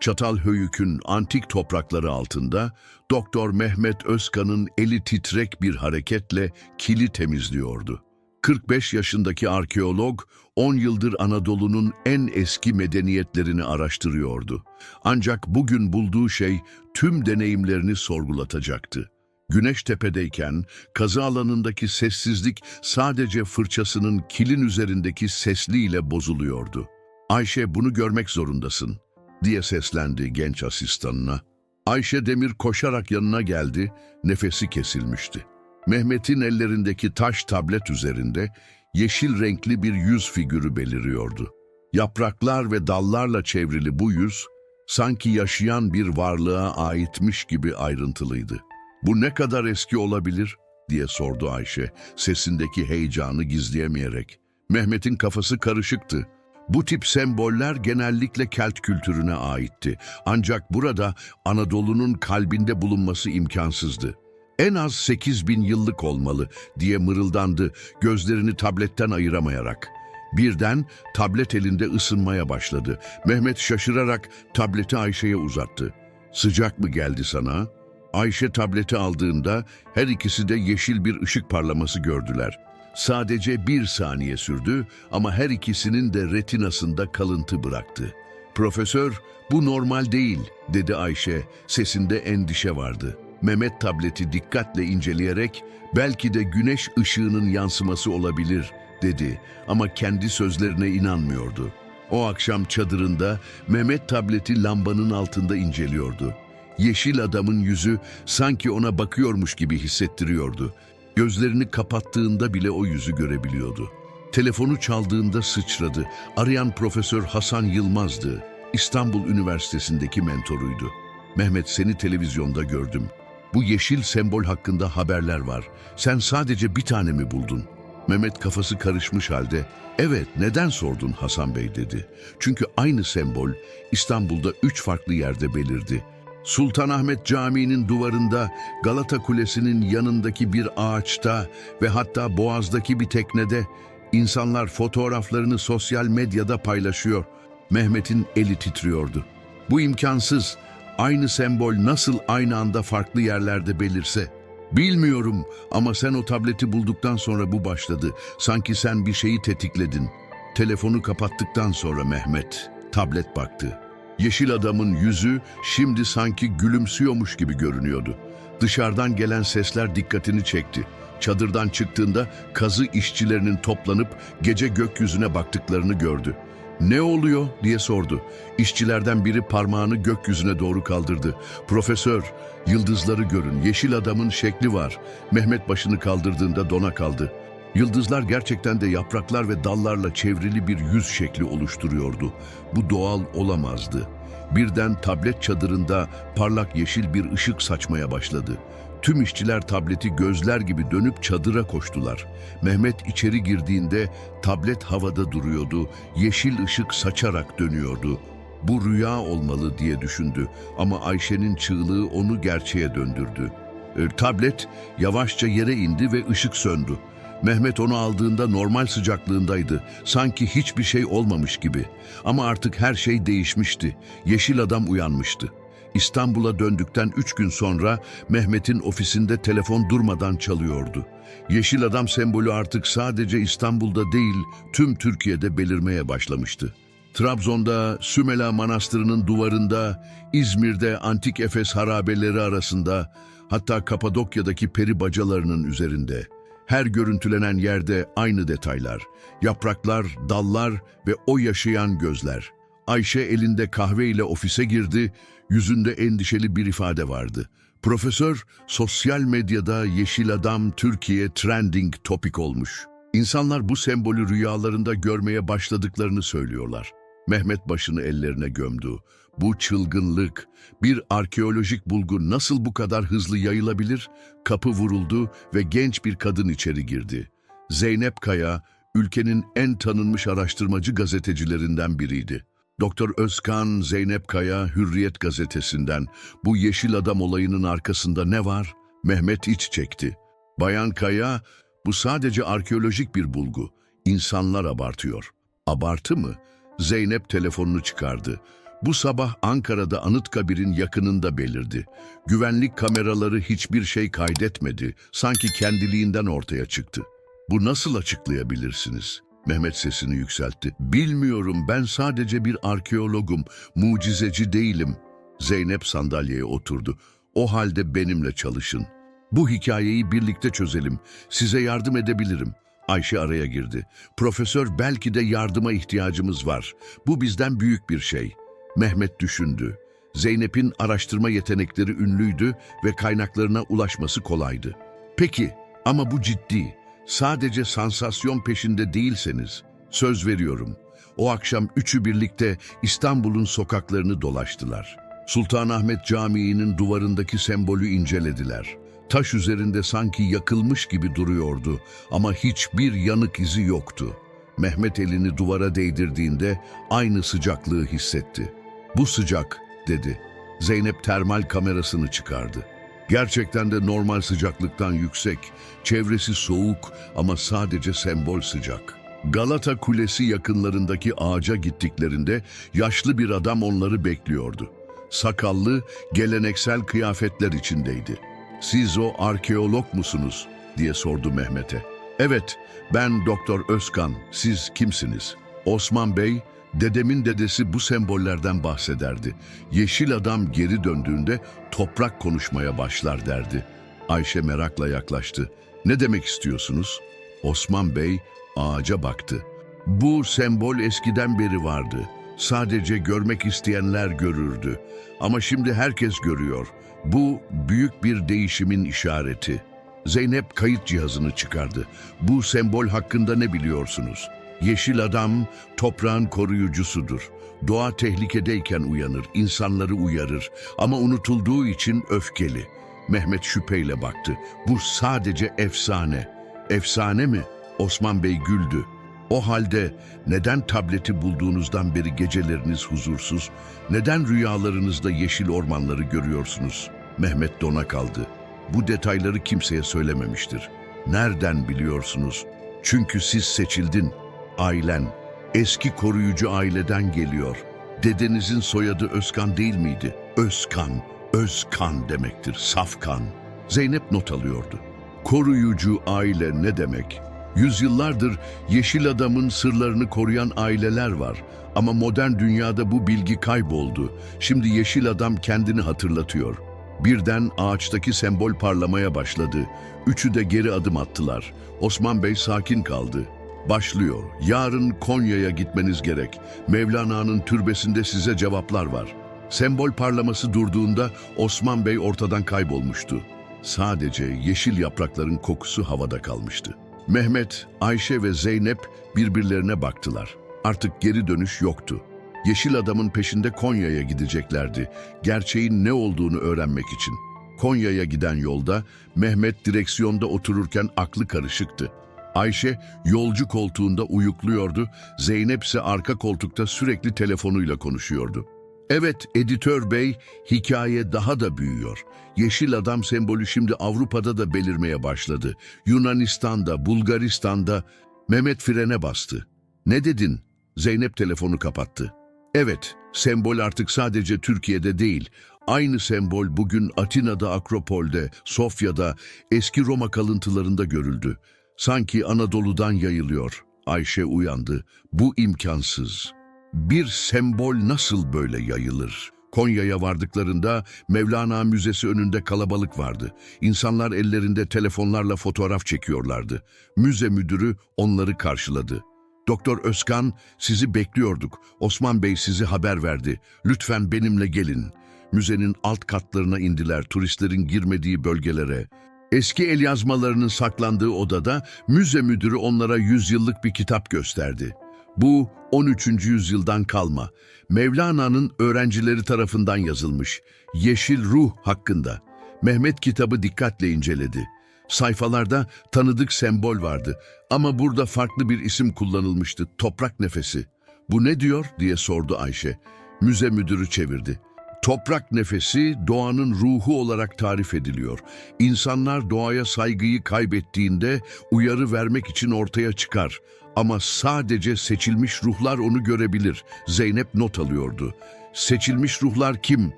Çatalhöyük'ün antik toprakları altında Doktor Mehmet Özkan'ın eli titrek bir hareketle kili temizliyordu. 45 yaşındaki arkeolog 10 yıldır Anadolu'nun en eski medeniyetlerini araştırıyordu. Ancak bugün bulduğu şey tüm deneyimlerini sorgulatacaktı. Güneştepe'deyken kazı alanındaki sessizlik sadece fırçasının kilin üzerindeki sesliyle bozuluyordu. Ayşe bunu görmek zorundasın diye seslendi genç asistanına. Ayşe Demir koşarak yanına geldi, nefesi kesilmişti. Mehmet'in ellerindeki taş tablet üzerinde yeşil renkli bir yüz figürü beliriyordu. Yapraklar ve dallarla çevrili bu yüz, sanki yaşayan bir varlığa aitmiş gibi ayrıntılıydı. Bu ne kadar eski olabilir diye sordu Ayşe, sesindeki heyecanı gizleyemeyerek. Mehmet'in kafası karışıktı. Bu tip semboller genellikle Kelt kültürüne aitti. Ancak burada Anadolu'nun kalbinde bulunması imkansızdı. En az 8 bin yıllık olmalı diye mırıldandı gözlerini tabletten ayıramayarak. Birden tablet elinde ısınmaya başladı. Mehmet şaşırarak tableti Ayşe'ye uzattı. Sıcak mı geldi sana? Ayşe tableti aldığında her ikisi de yeşil bir ışık parlaması gördüler. Sadece bir saniye sürdü ama her ikisinin de retinasında kalıntı bıraktı. Profesör, bu normal değil, dedi Ayşe. Sesinde endişe vardı. Mehmet tableti dikkatle inceleyerek, belki de güneş ışığının yansıması olabilir, dedi. Ama kendi sözlerine inanmıyordu. O akşam çadırında Mehmet tableti lambanın altında inceliyordu. Yeşil adamın yüzü sanki ona bakıyormuş gibi hissettiriyordu. Gözlerini kapattığında bile o yüzü görebiliyordu. Telefonu çaldığında sıçradı. Arayan Profesör Hasan Yılmaz'dı. İstanbul Üniversitesi'ndeki mentoruydu. Mehmet seni televizyonda gördüm. Bu yeşil sembol hakkında haberler var. Sen sadece bir tane mi buldun? Mehmet kafası karışmış halde, evet neden sordun Hasan Bey dedi. Çünkü aynı sembol İstanbul'da üç farklı yerde belirdi. Sultanahmet Camii'nin duvarında, Galata Kulesi'nin yanındaki bir ağaçta ve hatta Boğaz'daki bir teknede insanlar fotoğraflarını sosyal medyada paylaşıyor. Mehmet'in eli titriyordu. Bu imkansız. Aynı sembol nasıl aynı anda farklı yerlerde belirse? Bilmiyorum ama sen o tableti bulduktan sonra bu başladı. Sanki sen bir şeyi tetikledin. Telefonu kapattıktan sonra Mehmet tablet baktı. Yeşil adamın yüzü şimdi sanki gülümsüyormuş gibi görünüyordu. Dışarıdan gelen sesler dikkatini çekti. Çadırdan çıktığında kazı işçilerinin toplanıp gece gökyüzüne baktıklarını gördü. Ne oluyor diye sordu. İşçilerden biri parmağını gökyüzüne doğru kaldırdı. Profesör, yıldızları görün, yeşil adamın şekli var. Mehmet başını kaldırdığında dona kaldı. Yıldızlar gerçekten de yapraklar ve dallarla çevrili bir yüz şekli oluşturuyordu. Bu doğal olamazdı. Birden tablet çadırında parlak yeşil bir ışık saçmaya başladı. Tüm işçiler tableti gözler gibi dönüp çadıra koştular. Mehmet içeri girdiğinde tablet havada duruyordu, yeşil ışık saçarak dönüyordu. Bu rüya olmalı diye düşündü ama Ayşe'nin çığlığı onu gerçeğe döndürdü. E, tablet yavaşça yere indi ve ışık söndü. Mehmet onu aldığında normal sıcaklığındaydı. Sanki hiçbir şey olmamış gibi. Ama artık her şey değişmişti. Yeşil adam uyanmıştı. İstanbul'a döndükten üç gün sonra Mehmet'in ofisinde telefon durmadan çalıyordu. Yeşil adam sembolü artık sadece İstanbul'da değil, tüm Türkiye'de belirmeye başlamıştı. Trabzon'da Sümela Manastırı'nın duvarında, İzmir'de Antik Efes harabeleri arasında, hatta Kapadokya'daki peri bacalarının üzerinde. Her görüntülenen yerde aynı detaylar. Yapraklar, dallar ve o yaşayan gözler. Ayşe elinde kahveyle ofise girdi, yüzünde endişeli bir ifade vardı. Profesör, sosyal medyada Yeşil Adam Türkiye trending topik olmuş. İnsanlar bu sembolü rüyalarında görmeye başladıklarını söylüyorlar. Mehmet başını ellerine gömdü. Bu çılgınlık, bir arkeolojik bulgu nasıl bu kadar hızlı yayılabilir? Kapı vuruldu ve genç bir kadın içeri girdi. Zeynep Kaya, ülkenin en tanınmış araştırmacı gazetecilerinden biriydi. Doktor Özkan Zeynep Kaya Hürriyet gazetesinden bu yeşil adam olayının arkasında ne var? Mehmet iç çekti. Bayan Kaya, bu sadece arkeolojik bir bulgu. İnsanlar abartıyor. Abartı mı? Zeynep telefonunu çıkardı. Bu sabah Ankara'da Anıtkabir'in yakınında belirdi. Güvenlik kameraları hiçbir şey kaydetmedi. Sanki kendiliğinden ortaya çıktı. Bu nasıl açıklayabilirsiniz? Mehmet sesini yükseltti. Bilmiyorum ben sadece bir arkeologum, mucizeci değilim. Zeynep sandalyeye oturdu. O halde benimle çalışın. Bu hikayeyi birlikte çözelim. Size yardım edebilirim. Ayşe araya girdi. Profesör belki de yardıma ihtiyacımız var. Bu bizden büyük bir şey. Mehmet düşündü. Zeynep'in araştırma yetenekleri ünlüydü ve kaynaklarına ulaşması kolaydı. Peki ama bu ciddi. Sadece sansasyon peşinde değilseniz söz veriyorum. O akşam üçü birlikte İstanbul'un sokaklarını dolaştılar. Sultanahmet Camii'nin duvarındaki sembolü incelediler. Taş üzerinde sanki yakılmış gibi duruyordu ama hiçbir yanık izi yoktu. Mehmet elini duvara değdirdiğinde aynı sıcaklığı hissetti. Bu sıcak, dedi. Zeynep termal kamerasını çıkardı. Gerçekten de normal sıcaklıktan yüksek, çevresi soğuk ama sadece sembol sıcak. Galata Kulesi yakınlarındaki ağaca gittiklerinde yaşlı bir adam onları bekliyordu. Sakallı, geleneksel kıyafetler içindeydi. "Siz o arkeolog musunuz?" diye sordu Mehmet'e. "Evet, ben Doktor Özkan. Siz kimsiniz?" Osman Bey, dedemin dedesi bu sembollerden bahsederdi. Yeşil adam geri döndüğünde toprak konuşmaya başlar derdi. Ayşe merakla yaklaştı. "Ne demek istiyorsunuz?" Osman Bey ağaca baktı. Bu sembol eskiden beri vardı. Sadece görmek isteyenler görürdü. Ama şimdi herkes görüyor. Bu büyük bir değişimin işareti. Zeynep kayıt cihazını çıkardı. Bu sembol hakkında ne biliyorsunuz? Yeşil adam toprağın koruyucusudur. Doğa tehlikedeyken uyanır, insanları uyarır ama unutulduğu için öfkeli. Mehmet şüpheyle baktı. Bu sadece efsane. Efsane mi? Osman Bey güldü. O halde neden tableti bulduğunuzdan beri geceleriniz huzursuz, neden rüyalarınızda yeşil ormanları görüyorsunuz? Mehmet dona kaldı. Bu detayları kimseye söylememiştir. Nereden biliyorsunuz? Çünkü siz seçildin. Ailen, eski koruyucu aileden geliyor. Dedenizin soyadı Özkan değil miydi? Özkan, Özkan demektir, safkan. Zeynep not alıyordu. Koruyucu aile ne demek? Yüzyıllardır yeşil adamın sırlarını koruyan aileler var. Ama modern dünyada bu bilgi kayboldu. Şimdi yeşil adam kendini hatırlatıyor. Birden ağaçtaki sembol parlamaya başladı. Üçü de geri adım attılar. Osman Bey sakin kaldı. Başlıyor. Yarın Konya'ya gitmeniz gerek. Mevlana'nın türbesinde size cevaplar var. Sembol parlaması durduğunda Osman Bey ortadan kaybolmuştu. Sadece yeşil yaprakların kokusu havada kalmıştı. Mehmet, Ayşe ve Zeynep birbirlerine baktılar. Artık geri dönüş yoktu. Yeşil adamın peşinde Konya'ya gideceklerdi. Gerçeğin ne olduğunu öğrenmek için. Konya'ya giden yolda Mehmet direksiyonda otururken aklı karışıktı. Ayşe yolcu koltuğunda uyukluyordu, Zeynep ise arka koltukta sürekli telefonuyla konuşuyordu. Evet editör bey, hikaye daha da büyüyor. Yeşil adam sembolü şimdi Avrupa'da da belirmeye başladı. Yunanistan'da, Bulgaristan'da Mehmet frene bastı. Ne dedin? Zeynep telefonu kapattı. Evet, sembol artık sadece Türkiye'de değil. Aynı sembol bugün Atina'da, Akropol'de, Sofya'da, eski Roma kalıntılarında görüldü. Sanki Anadolu'dan yayılıyor. Ayşe uyandı. Bu imkansız. Bir sembol nasıl böyle yayılır? Konya'ya vardıklarında Mevlana Müzesi önünde kalabalık vardı. İnsanlar ellerinde telefonlarla fotoğraf çekiyorlardı. Müze müdürü onları karşıladı. Doktor Özkan, sizi bekliyorduk. Osman Bey sizi haber verdi. Lütfen benimle gelin. Müzenin alt katlarına indiler, turistlerin girmediği bölgelere. Eski el yazmalarının saklandığı odada müze müdürü onlara yüzyıllık bir kitap gösterdi. Bu 13. yüzyıldan kalma. Mevlana'nın öğrencileri tarafından yazılmış. Yeşil Ruh hakkında. Mehmet kitabı dikkatle inceledi. Sayfalarda tanıdık sembol vardı ama burada farklı bir isim kullanılmıştı. Toprak nefesi. Bu ne diyor diye sordu Ayşe. Müze müdürü çevirdi. Toprak nefesi doğanın ruhu olarak tarif ediliyor. İnsanlar doğaya saygıyı kaybettiğinde uyarı vermek için ortaya çıkar. Ama sadece seçilmiş ruhlar onu görebilir. Zeynep not alıyordu. Seçilmiş ruhlar kim?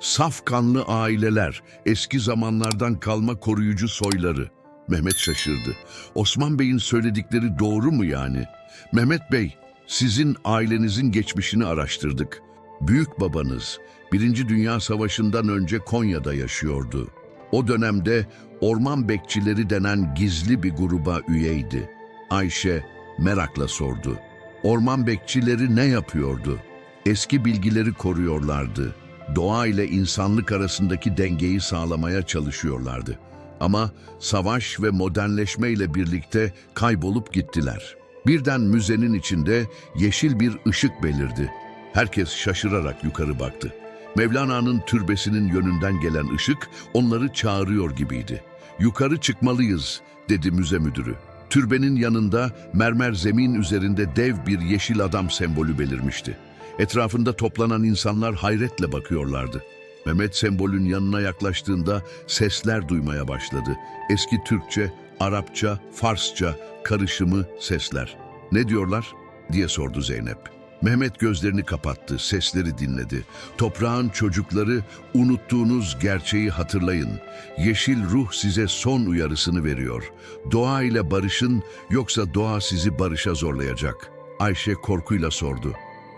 Saf kanlı aileler, eski zamanlardan kalma koruyucu soyları. Mehmet şaşırdı. Osman Bey'in söyledikleri doğru mu yani? Mehmet Bey, sizin ailenizin geçmişini araştırdık. Büyük babanız Birinci Dünya Savaşı'ndan önce Konya'da yaşıyordu. O dönemde orman bekçileri denen gizli bir gruba üyeydi. Ayşe merakla sordu. Orman bekçileri ne yapıyordu? Eski bilgileri koruyorlardı. Doğa ile insanlık arasındaki dengeyi sağlamaya çalışıyorlardı. Ama savaş ve modernleşme ile birlikte kaybolup gittiler. Birden müzenin içinde yeşil bir ışık belirdi. Herkes şaşırarak yukarı baktı. Mevlana'nın türbesinin yönünden gelen ışık onları çağırıyor gibiydi. Yukarı çıkmalıyız, dedi müze müdürü. Türbenin yanında mermer zemin üzerinde dev bir yeşil adam sembolü belirmişti. Etrafında toplanan insanlar hayretle bakıyorlardı. Mehmet sembolün yanına yaklaştığında sesler duymaya başladı. Eski Türkçe, Arapça, Farsça karışımı sesler. Ne diyorlar? diye sordu Zeynep. Mehmet gözlerini kapattı, sesleri dinledi. Toprağın çocukları, unuttuğunuz gerçeği hatırlayın. Yeşil ruh size son uyarısını veriyor. Doğa ile barışın, yoksa doğa sizi barışa zorlayacak. Ayşe korkuyla sordu.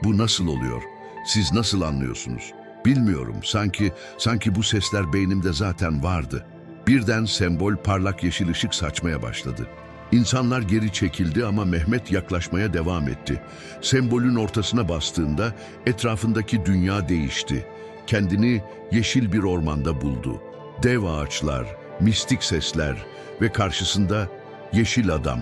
Bu nasıl oluyor? Siz nasıl anlıyorsunuz? Bilmiyorum, sanki, sanki bu sesler beynimde zaten vardı. Birden sembol parlak yeşil ışık saçmaya başladı. İnsanlar geri çekildi ama Mehmet yaklaşmaya devam etti. Sembolün ortasına bastığında etrafındaki dünya değişti. Kendini yeşil bir ormanda buldu. Dev ağaçlar, mistik sesler ve karşısında yeşil adam.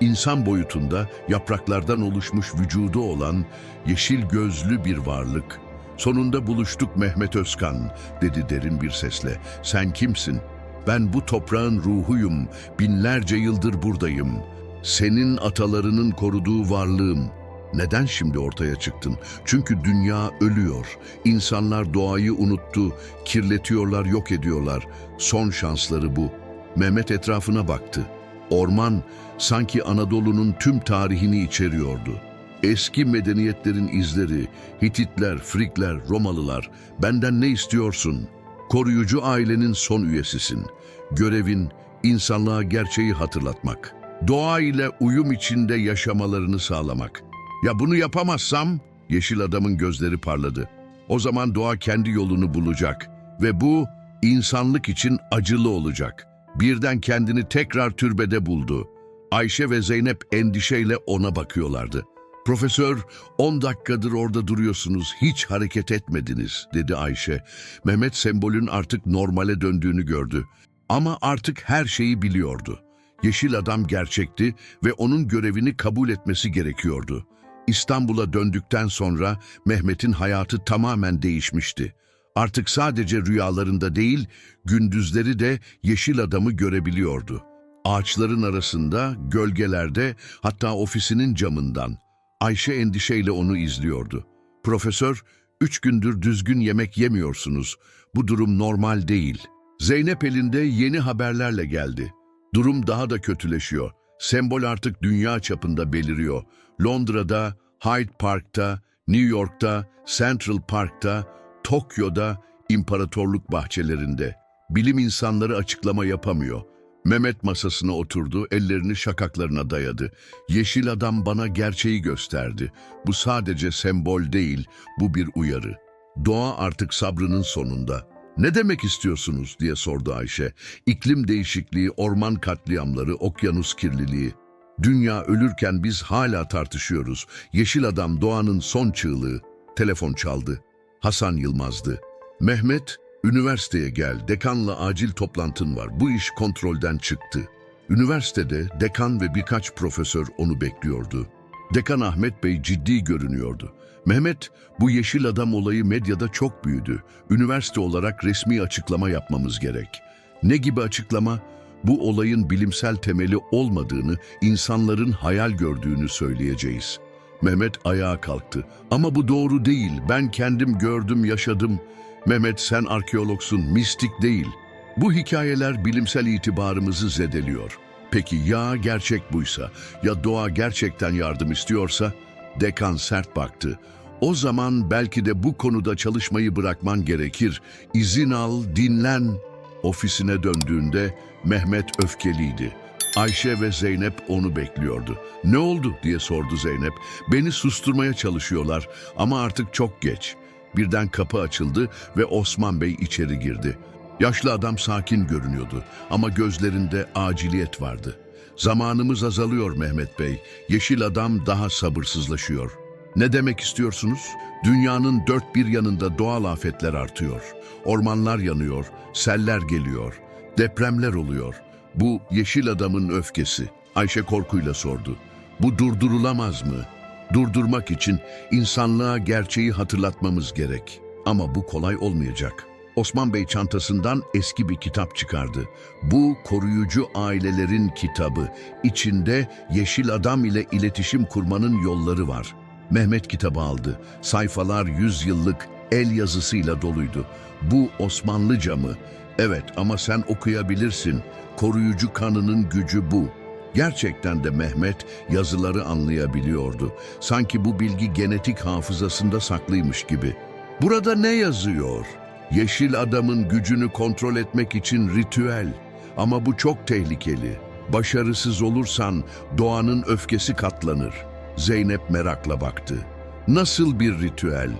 İnsan boyutunda yapraklardan oluşmuş vücudu olan yeşil gözlü bir varlık. Sonunda buluştuk Mehmet Özkan, dedi derin bir sesle. Sen kimsin?'' Ben bu toprağın ruhuyum, binlerce yıldır buradayım. Senin atalarının koruduğu varlığım. Neden şimdi ortaya çıktın? Çünkü dünya ölüyor. İnsanlar doğayı unuttu, kirletiyorlar, yok ediyorlar. Son şansları bu. Mehmet etrafına baktı. Orman sanki Anadolu'nun tüm tarihini içeriyordu. Eski medeniyetlerin izleri, Hititler, Frikler, Romalılar, benden ne istiyorsun? Koruyucu ailenin son üyesisin. Görevin insanlığa gerçeği hatırlatmak. Doğa ile uyum içinde yaşamalarını sağlamak. Ya bunu yapamazsam? Yeşil adamın gözleri parladı. O zaman doğa kendi yolunu bulacak. Ve bu insanlık için acılı olacak. Birden kendini tekrar türbede buldu. Ayşe ve Zeynep endişeyle ona bakıyorlardı. Profesör, 10 dakikadır orada duruyorsunuz, hiç hareket etmediniz, dedi Ayşe. Mehmet sembolün artık normale döndüğünü gördü. Ama artık her şeyi biliyordu. Yeşil adam gerçekti ve onun görevini kabul etmesi gerekiyordu. İstanbul'a döndükten sonra Mehmet'in hayatı tamamen değişmişti. Artık sadece rüyalarında değil, gündüzleri de yeşil adamı görebiliyordu. Ağaçların arasında, gölgelerde, hatta ofisinin camından. Ayşe endişeyle onu izliyordu. Profesör, üç gündür düzgün yemek yemiyorsunuz. Bu durum normal değil. Zeynep elinde yeni haberlerle geldi. Durum daha da kötüleşiyor. Sembol artık dünya çapında beliriyor. Londra'da, Hyde Park'ta, New York'ta, Central Park'ta, Tokyo'da, imparatorluk bahçelerinde. Bilim insanları açıklama yapamıyor. Mehmet masasına oturdu, ellerini şakaklarına dayadı. Yeşil adam bana gerçeği gösterdi. Bu sadece sembol değil, bu bir uyarı. Doğa artık sabrının sonunda. Ne demek istiyorsunuz diye sordu Ayşe. İklim değişikliği, orman katliamları, okyanus kirliliği. Dünya ölürken biz hala tartışıyoruz. Yeşil adam doğanın son çığlığı. Telefon çaldı. Hasan Yılmaz'dı. Mehmet, üniversiteye gel, dekanla acil toplantın var. Bu iş kontrolden çıktı. Üniversitede dekan ve birkaç profesör onu bekliyordu. Dekan Ahmet Bey ciddi görünüyordu. Mehmet, bu yeşil adam olayı medyada çok büyüdü. Üniversite olarak resmi açıklama yapmamız gerek. Ne gibi açıklama? Bu olayın bilimsel temeli olmadığını, insanların hayal gördüğünü söyleyeceğiz. Mehmet ayağa kalktı. Ama bu doğru değil. Ben kendim gördüm, yaşadım. Mehmet sen arkeologsun, mistik değil. Bu hikayeler bilimsel itibarımızı zedeliyor. Peki ya gerçek buysa, ya doğa gerçekten yardım istiyorsa? Dekan sert baktı. O zaman belki de bu konuda çalışmayı bırakman gerekir. İzin al, dinlen. Ofisine döndüğünde Mehmet öfkeliydi. Ayşe ve Zeynep onu bekliyordu. Ne oldu diye sordu Zeynep. Beni susturmaya çalışıyorlar ama artık çok geç. Birden kapı açıldı ve Osman Bey içeri girdi. Yaşlı adam sakin görünüyordu ama gözlerinde aciliyet vardı. Zamanımız azalıyor Mehmet Bey. Yeşil adam daha sabırsızlaşıyor. Ne demek istiyorsunuz? Dünyanın dört bir yanında doğal afetler artıyor. Ormanlar yanıyor, seller geliyor, depremler oluyor. Bu yeşil adamın öfkesi. Ayşe korkuyla sordu. Bu durdurulamaz mı? Durdurmak için insanlığa gerçeği hatırlatmamız gerek. Ama bu kolay olmayacak. Osman Bey çantasından eski bir kitap çıkardı. Bu koruyucu ailelerin kitabı. İçinde yeşil adam ile iletişim kurmanın yolları var. Mehmet kitabı aldı. Sayfalar yüzyıllık el yazısıyla doluydu. Bu Osmanlıca mı? Evet ama sen okuyabilirsin. Koruyucu kanının gücü bu. Gerçekten de Mehmet yazıları anlayabiliyordu. Sanki bu bilgi genetik hafızasında saklıymış gibi. Burada ne yazıyor? Yeşil adamın gücünü kontrol etmek için ritüel. Ama bu çok tehlikeli. Başarısız olursan doğanın öfkesi katlanır. Zeynep merakla baktı. Nasıl bir ritüel?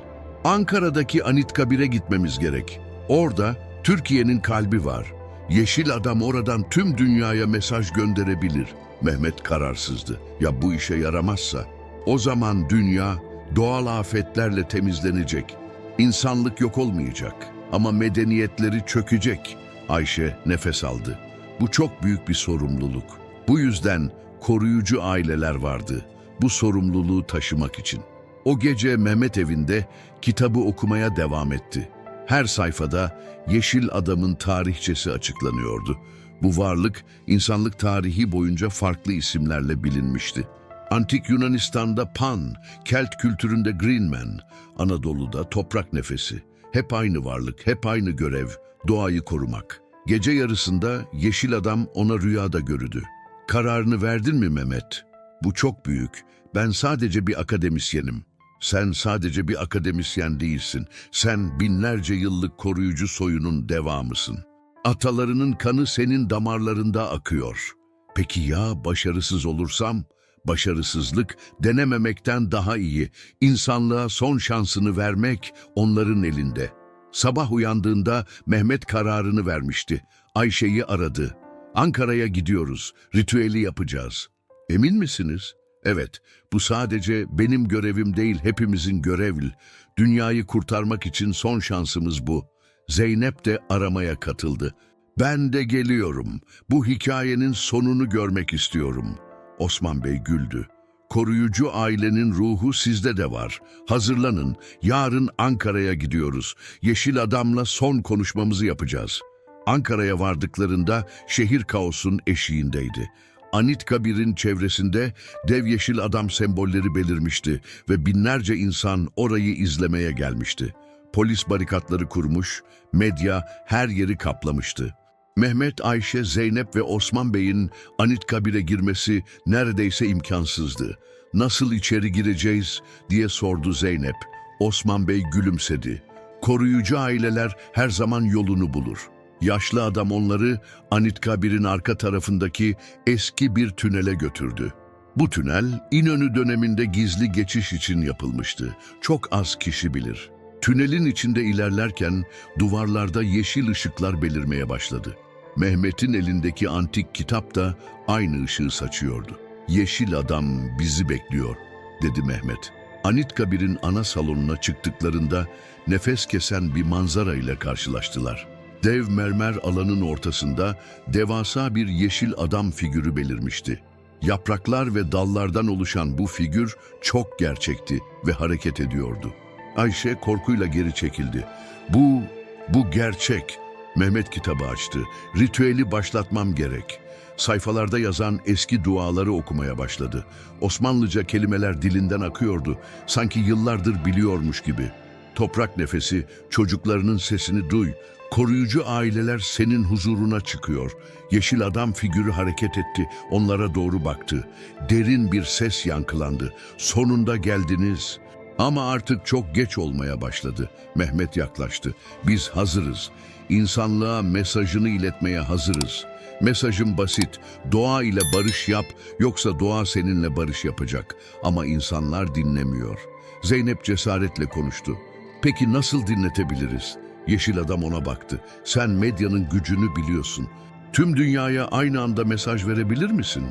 Ankara'daki Anıtkabir'e gitmemiz gerek. Orada Türkiye'nin kalbi var. Yeşil adam oradan tüm dünyaya mesaj gönderebilir. Mehmet kararsızdı. Ya bu işe yaramazsa? O zaman dünya doğal afetlerle temizlenecek. İnsanlık yok olmayacak ama medeniyetleri çökecek. Ayşe nefes aldı. Bu çok büyük bir sorumluluk. Bu yüzden koruyucu aileler vardı. Bu sorumluluğu taşımak için. O gece Mehmet evinde kitabı okumaya devam etti. Her sayfada Yeşil Adam'ın tarihçesi açıklanıyordu. Bu varlık insanlık tarihi boyunca farklı isimlerle bilinmişti. Antik Yunanistan'da Pan, Kelt kültüründe Green Man, Anadolu'da toprak nefesi. Hep aynı varlık, hep aynı görev, doğayı korumak. Gece yarısında Yeşil Adam ona rüyada görüdü. Kararını verdin mi Mehmet? Bu çok büyük. Ben sadece bir akademisyenim. Sen sadece bir akademisyen değilsin. Sen binlerce yıllık koruyucu soyunun devamısın. Atalarının kanı senin damarlarında akıyor. Peki ya başarısız olursam? Başarısızlık denememekten daha iyi. İnsanlığa son şansını vermek onların elinde. Sabah uyandığında Mehmet kararını vermişti. Ayşe'yi aradı. Ankara'ya gidiyoruz. Ritüeli yapacağız. Emin misiniz? Evet, bu sadece benim görevim değil, hepimizin görevi. Dünyayı kurtarmak için son şansımız bu. Zeynep de aramaya katıldı. Ben de geliyorum. Bu hikayenin sonunu görmek istiyorum. Osman Bey güldü. Koruyucu ailenin ruhu sizde de var. Hazırlanın. Yarın Ankara'ya gidiyoruz. Yeşil Adam'la son konuşmamızı yapacağız. Ankara'ya vardıklarında şehir kaosun eşiğindeydi. Anıtkabir'in çevresinde dev yeşil adam sembolleri belirmişti ve binlerce insan orayı izlemeye gelmişti. Polis barikatları kurmuş, medya her yeri kaplamıştı. Mehmet, Ayşe, Zeynep ve Osman Bey'in Anıtkabir'e girmesi neredeyse imkansızdı. Nasıl içeri gireceğiz diye sordu Zeynep. Osman Bey gülümsedi. Koruyucu aileler her zaman yolunu bulur. Yaşlı adam onları Anıtkabir'in arka tarafındaki eski bir tünele götürdü. Bu tünel İnönü döneminde gizli geçiş için yapılmıştı. Çok az kişi bilir. Tünelin içinde ilerlerken duvarlarda yeşil ışıklar belirmeye başladı. Mehmet'in elindeki antik kitap da aynı ışığı saçıyordu. Yeşil adam bizi bekliyor, dedi Mehmet. Anıtkabir'in ana salonuna çıktıklarında nefes kesen bir manzara ile karşılaştılar. Dev mermer alanın ortasında devasa bir yeşil adam figürü belirmişti. Yapraklar ve dallardan oluşan bu figür çok gerçekti ve hareket ediyordu. Ayşe korkuyla geri çekildi. Bu, bu gerçek. Mehmet kitabı açtı. Ritüeli başlatmam gerek. Sayfalarda yazan eski duaları okumaya başladı. Osmanlıca kelimeler dilinden akıyordu. Sanki yıllardır biliyormuş gibi. Toprak nefesi, çocuklarının sesini duy. Koruyucu aileler senin huzuruna çıkıyor. Yeşil adam figürü hareket etti, onlara doğru baktı. Derin bir ses yankılandı. Sonunda geldiniz. Ama artık çok geç olmaya başladı. Mehmet yaklaştı. Biz hazırız. İnsanlığa mesajını iletmeye hazırız. Mesajım basit. Doğa ile barış yap yoksa doğa seninle barış yapacak. Ama insanlar dinlemiyor. Zeynep cesaretle konuştu. Peki nasıl dinletebiliriz? Yeşil adam ona baktı. Sen medyanın gücünü biliyorsun. Tüm dünyaya aynı anda mesaj verebilir misin?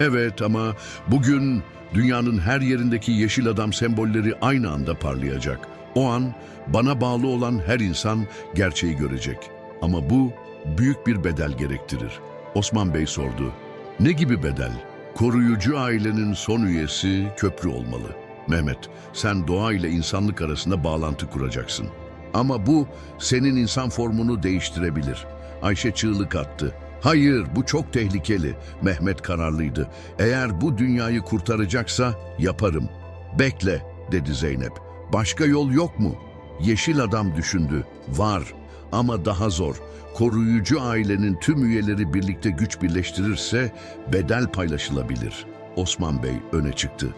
Evet ama bugün dünyanın her yerindeki yeşil adam sembolleri aynı anda parlayacak. O an bana bağlı olan her insan gerçeği görecek. Ama bu büyük bir bedel gerektirir. Osman Bey sordu. Ne gibi bedel? Koruyucu ailenin son üyesi köprü olmalı. Mehmet, sen doğa ile insanlık arasında bağlantı kuracaksın. Ama bu senin insan formunu değiştirebilir. Ayşe çığlık attı. Hayır, bu çok tehlikeli. Mehmet kararlıydı. Eğer bu dünyayı kurtaracaksa yaparım. Bekle, dedi Zeynep. Başka yol yok mu? Yeşil adam düşündü. Var ama daha zor. Koruyucu ailenin tüm üyeleri birlikte güç birleştirirse bedel paylaşılabilir. Osman Bey öne çıktı.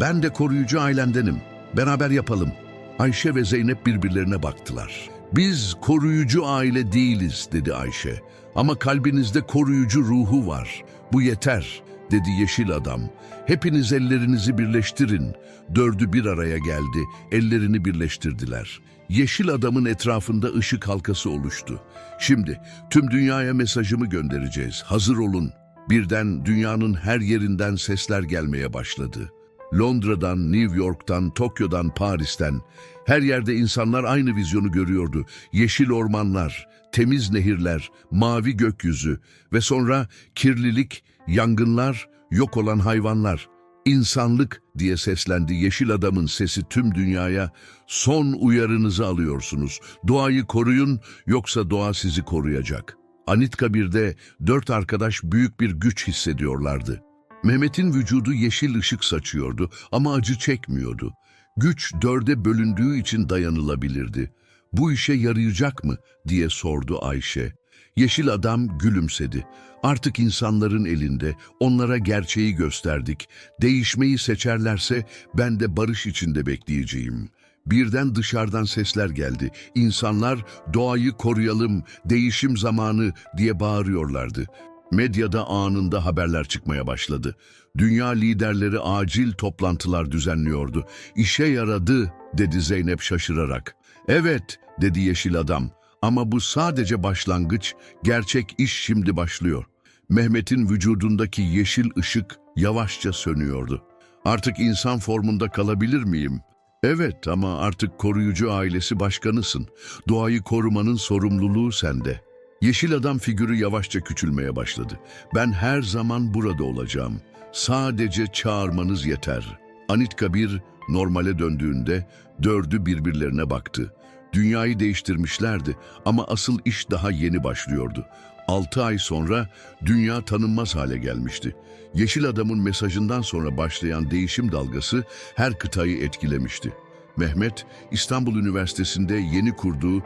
Ben de koruyucu ailendenim. Beraber yapalım. Ayşe ve Zeynep birbirlerine baktılar. Biz koruyucu aile değiliz dedi Ayşe. Ama kalbinizde koruyucu ruhu var. Bu yeter dedi yeşil adam. Hepiniz ellerinizi birleştirin. Dördü bir araya geldi. Ellerini birleştirdiler. Yeşil adamın etrafında ışık halkası oluştu. Şimdi tüm dünyaya mesajımı göndereceğiz. Hazır olun. Birden dünyanın her yerinden sesler gelmeye başladı. Londra'dan, New York'tan, Tokyo'dan, Paris'ten her yerde insanlar aynı vizyonu görüyordu. Yeşil ormanlar, temiz nehirler, mavi gökyüzü ve sonra kirlilik, yangınlar, yok olan hayvanlar. İnsanlık diye seslendi yeşil adamın sesi tüm dünyaya. Son uyarınızı alıyorsunuz. Doğayı koruyun yoksa doğa sizi koruyacak. Anitkabir'de dört arkadaş büyük bir güç hissediyorlardı. Mehmet'in vücudu yeşil ışık saçıyordu ama acı çekmiyordu. Güç dörde bölündüğü için dayanılabilirdi. Bu işe yarayacak mı diye sordu Ayşe. Yeşil adam gülümsedi. Artık insanların elinde, onlara gerçeği gösterdik. Değişmeyi seçerlerse ben de barış içinde bekleyeceğim. Birden dışarıdan sesler geldi. İnsanlar doğayı koruyalım, değişim zamanı diye bağırıyorlardı. Medyada anında haberler çıkmaya başladı. Dünya liderleri acil toplantılar düzenliyordu. İşe yaradı dedi Zeynep şaşırarak. Evet dedi yeşil adam ama bu sadece başlangıç, gerçek iş şimdi başlıyor. Mehmet'in vücudundaki yeşil ışık yavaşça sönüyordu. Artık insan formunda kalabilir miyim? Evet ama artık koruyucu ailesi başkanısın. Doğayı korumanın sorumluluğu sende. Yeşil adam figürü yavaşça küçülmeye başladı. Ben her zaman burada olacağım. Sadece çağırmanız yeter. Anitkabir normale döndüğünde dördü birbirlerine baktı. Dünyayı değiştirmişlerdi ama asıl iş daha yeni başlıyordu. Altı ay sonra dünya tanınmaz hale gelmişti. Yeşil Adam'ın mesajından sonra başlayan değişim dalgası her kıtayı etkilemişti. Mehmet, İstanbul Üniversitesi'nde yeni kurduğu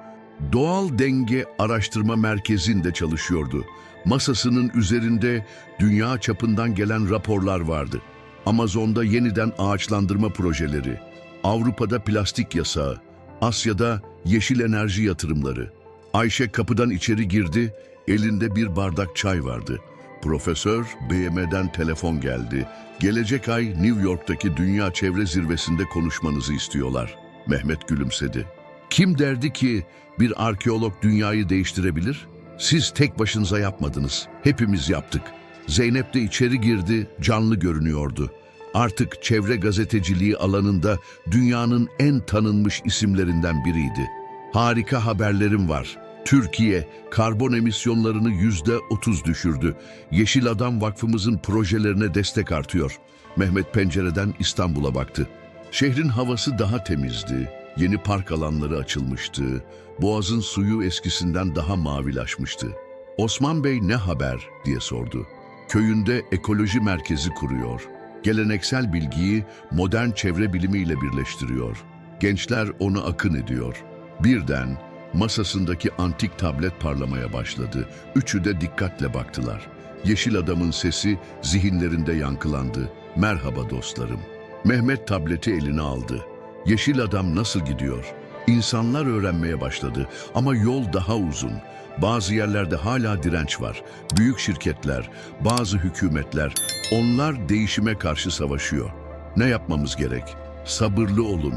Doğal Denge Araştırma Merkezi'nde çalışıyordu. Masasının üzerinde dünya çapından gelen raporlar vardı. Amazon'da yeniden ağaçlandırma projeleri, Avrupa'da plastik yasağı, Asya'da yeşil enerji yatırımları. Ayşe kapıdan içeri girdi, elinde bir bardak çay vardı. Profesör BM'den telefon geldi. Gelecek ay New York'taki Dünya Çevre Zirvesi'nde konuşmanızı istiyorlar. Mehmet gülümsedi. Kim derdi ki bir arkeolog dünyayı değiştirebilir? Siz tek başınıza yapmadınız. Hepimiz yaptık. Zeynep de içeri girdi, canlı görünüyordu. Artık çevre gazeteciliği alanında dünyanın en tanınmış isimlerinden biriydi. Harika haberlerim var. Türkiye karbon emisyonlarını yüzde otuz düşürdü. Yeşil Adam Vakfımızın projelerine destek artıyor. Mehmet pencereden İstanbul'a baktı. Şehrin havası daha temizdi. Yeni park alanları açılmıştı. Boğazın suyu eskisinden daha mavilaşmıştı. Osman Bey ne haber diye sordu. Köyünde ekoloji merkezi kuruyor. Geleneksel bilgiyi modern çevre bilimiyle birleştiriyor. Gençler onu akın ediyor. Birden masasındaki antik tablet parlamaya başladı. Üçü de dikkatle baktılar. Yeşil adamın sesi zihinlerinde yankılandı. Merhaba dostlarım. Mehmet tableti eline aldı. Yeşil Adam nasıl gidiyor? İnsanlar öğrenmeye başladı ama yol daha uzun. Bazı yerlerde hala direnç var. Büyük şirketler, bazı hükümetler, onlar değişime karşı savaşıyor. Ne yapmamız gerek? Sabırlı olun.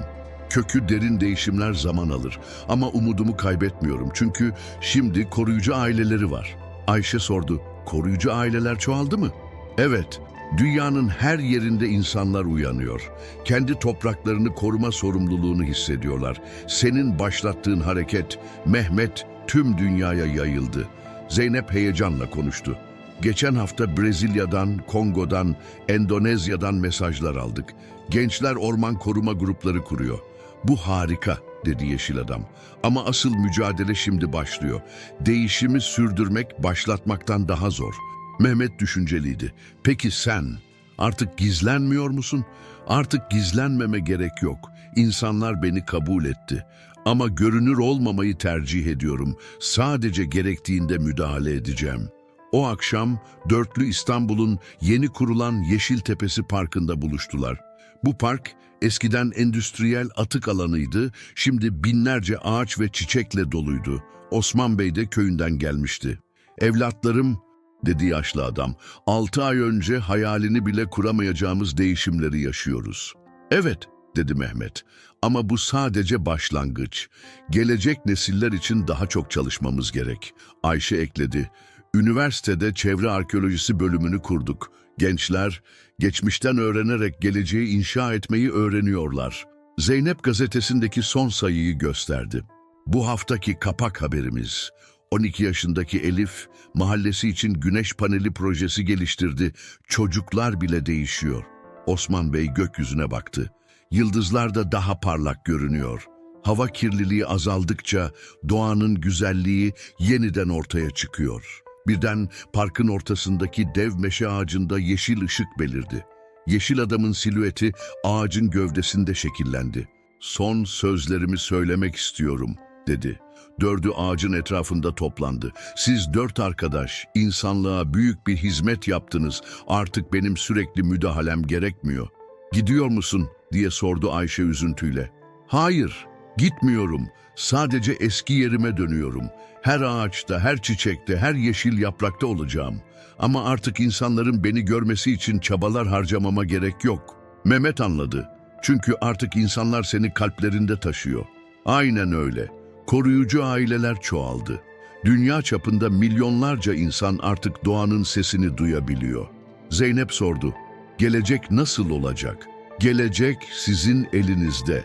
Kökü derin değişimler zaman alır. Ama umudumu kaybetmiyorum çünkü şimdi koruyucu aileleri var. Ayşe sordu, koruyucu aileler çoğaldı mı? Evet, dünyanın her yerinde insanlar uyanıyor. Kendi topraklarını koruma sorumluluğunu hissediyorlar. Senin başlattığın hareket, Mehmet, tüm dünyaya yayıldı. Zeynep heyecanla konuştu. Geçen hafta Brezilya'dan, Kongo'dan, Endonezya'dan mesajlar aldık. Gençler orman koruma grupları kuruyor. Bu harika, dedi Yeşil Adam. Ama asıl mücadele şimdi başlıyor. Değişimi sürdürmek başlatmaktan daha zor. Mehmet düşünceliydi. Peki sen? Artık gizlenmiyor musun? Artık gizlenmeme gerek yok. İnsanlar beni kabul etti. Ama görünür olmamayı tercih ediyorum. Sadece gerektiğinde müdahale edeceğim. O akşam Dörtlü İstanbul'un yeni kurulan Yeşiltepesi Parkı'nda buluştular. Bu park eskiden endüstriyel atık alanıydı, şimdi binlerce ağaç ve çiçekle doluydu. Osman Bey de köyünden gelmişti. Evlatlarım, dedi yaşlı adam, altı ay önce hayalini bile kuramayacağımız değişimleri yaşıyoruz. Evet, dedi Mehmet. Ama bu sadece başlangıç. Gelecek nesiller için daha çok çalışmamız gerek. Ayşe ekledi. Üniversitede çevre arkeolojisi bölümünü kurduk. Gençler, geçmişten öğrenerek geleceği inşa etmeyi öğreniyorlar. Zeynep gazetesindeki son sayıyı gösterdi. Bu haftaki kapak haberimiz. 12 yaşındaki Elif, mahallesi için güneş paneli projesi geliştirdi. Çocuklar bile değişiyor. Osman Bey gökyüzüne baktı. Yıldızlar da daha parlak görünüyor. Hava kirliliği azaldıkça doğanın güzelliği yeniden ortaya çıkıyor. Birden parkın ortasındaki dev meşe ağacında yeşil ışık belirdi. Yeşil adamın silüeti ağacın gövdesinde şekillendi. Son sözlerimi söylemek istiyorum, dedi. Dördü ağacın etrafında toplandı. Siz dört arkadaş, insanlığa büyük bir hizmet yaptınız. Artık benim sürekli müdahalem gerekmiyor. Gidiyor musun? diye sordu Ayşe üzüntüyle. Hayır, gitmiyorum. Sadece eski yerime dönüyorum. Her ağaçta, her çiçekte, her yeşil yaprakta olacağım. Ama artık insanların beni görmesi için çabalar harcamama gerek yok. Mehmet anladı. Çünkü artık insanlar seni kalplerinde taşıyor. Aynen öyle. Koruyucu aileler çoğaldı. Dünya çapında milyonlarca insan artık doğanın sesini duyabiliyor. Zeynep sordu. Gelecek nasıl olacak? Gelecek sizin elinizde.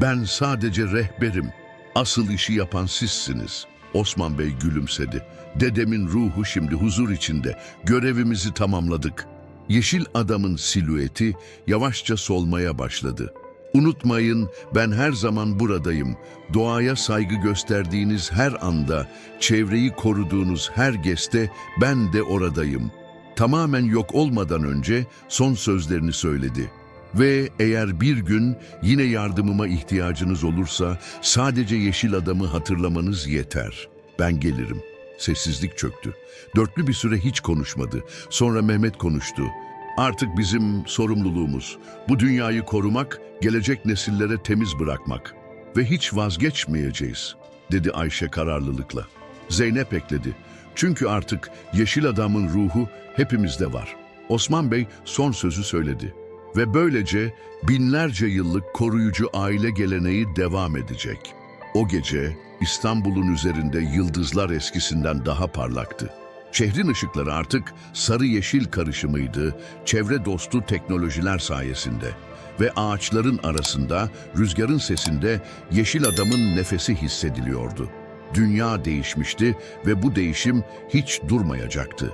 Ben sadece rehberim. Asıl işi yapan sizsiniz. Osman Bey gülümsedi. Dedemin ruhu şimdi huzur içinde. Görevimizi tamamladık. Yeşil adamın silüeti yavaşça solmaya başladı. Unutmayın ben her zaman buradayım. Doğaya saygı gösterdiğiniz her anda, çevreyi koruduğunuz her geste ben de oradayım. Tamamen yok olmadan önce son sözlerini söyledi. Ve eğer bir gün yine yardımıma ihtiyacınız olursa sadece yeşil adamı hatırlamanız yeter. Ben gelirim. Sessizlik çöktü. Dörtlü bir süre hiç konuşmadı. Sonra Mehmet konuştu. Artık bizim sorumluluğumuz bu dünyayı korumak, gelecek nesillere temiz bırakmak ve hiç vazgeçmeyeceğiz, dedi Ayşe kararlılıkla. Zeynep ekledi. Çünkü artık yeşil adamın ruhu hepimizde var. Osman Bey son sözü söyledi. Ve böylece binlerce yıllık koruyucu aile geleneği devam edecek. O gece İstanbul'un üzerinde yıldızlar eskisinden daha parlaktı. Şehrin ışıkları artık sarı yeşil karışımıydı, çevre dostu teknolojiler sayesinde. Ve ağaçların arasında, rüzgarın sesinde yeşil adamın nefesi hissediliyordu. Dünya değişmişti ve bu değişim hiç durmayacaktı.